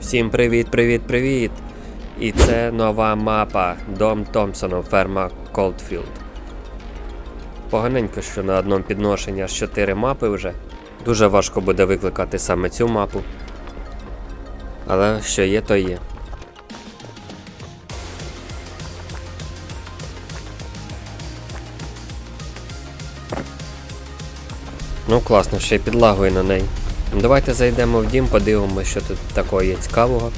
Всім привіт, привіт, привіт! І це нова мапа Дом Томпсона, ферма Колдфілд. Поганенько, що на одному підношенні аж 4 мапи вже. Дуже важко буде викликати саме цю мапу. Але що є, то є. Ну класно, ще й підлагою на неї. Давайте зайдемо в дім, подивимося, що тут такого є цікавого.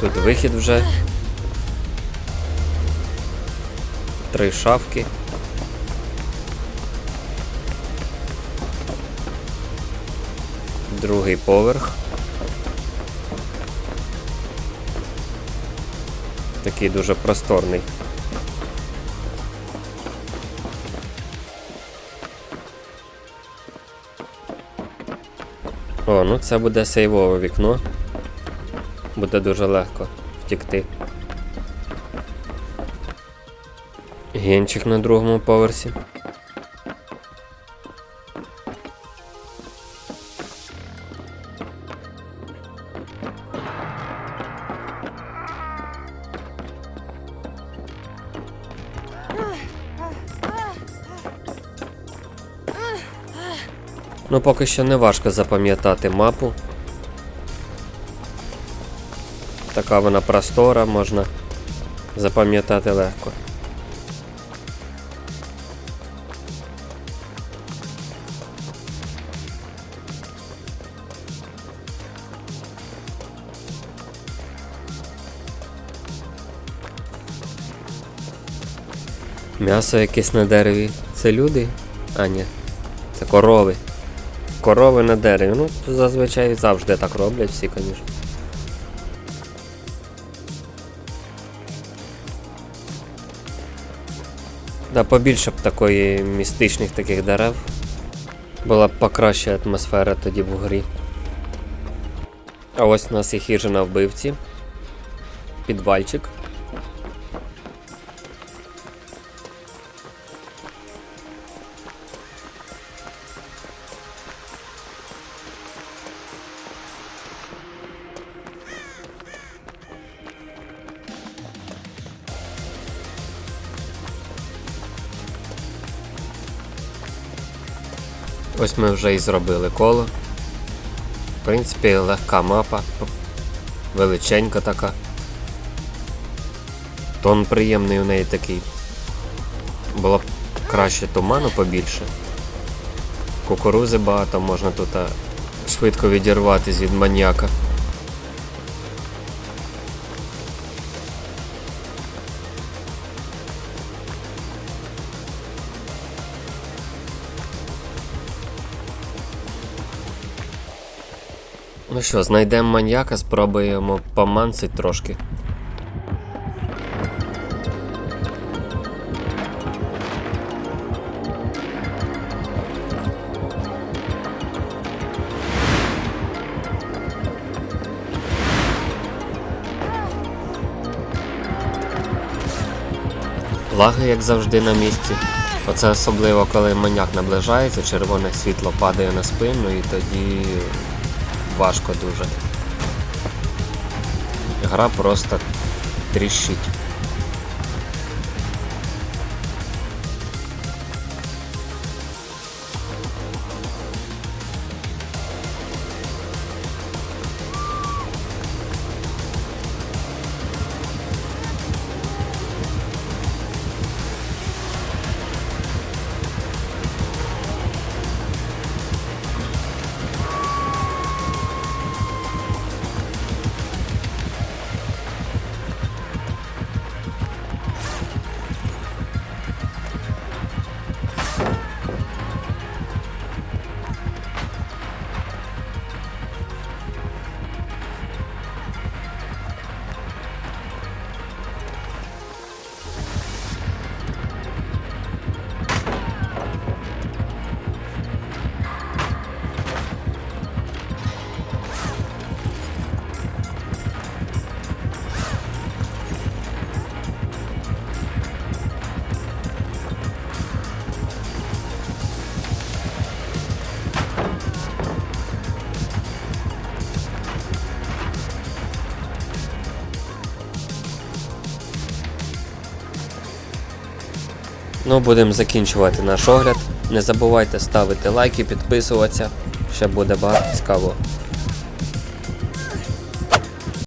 Тут вихід вже. Три шафки. Другий поверх. Такий дуже просторний. О, ну це буде сейвове вікно. Буде дуже легко втікти. Генчик на другому поверсі. Ну, поки що не важко запам'ятати мапу. Така вона простора, можна запам'ятати легко. М'ясо якесь на дереві. Це люди? А, ні. Це корови. Корови на дереві. Ну, зазвичай завжди так роблять всі, звісно. Да, побільше б такої містичних таких дерев. Була б покраща атмосфера тоді в грі. А ось у нас і хижина вбивці. Підвальчик. Ось ми вже і зробили коло. В принципі, легка мапа, величенька така. Тон приємний у неї такий. Було б краще туману побільше. Кукурузи багато, можна тут швидко відірватися від маньяка. Ну що, знайдемо маньяка, спробуємо помансить трошки. Лаги, як завжди, на місці. Оце особливо, коли маньяк наближається, червоне світло падає на спину і тоді важко дуже. Гра просто тріщить. Ну, будемо закінчувати наш огляд. Не забувайте ставити лайки, підписуватися. Ще буде багато цікавого.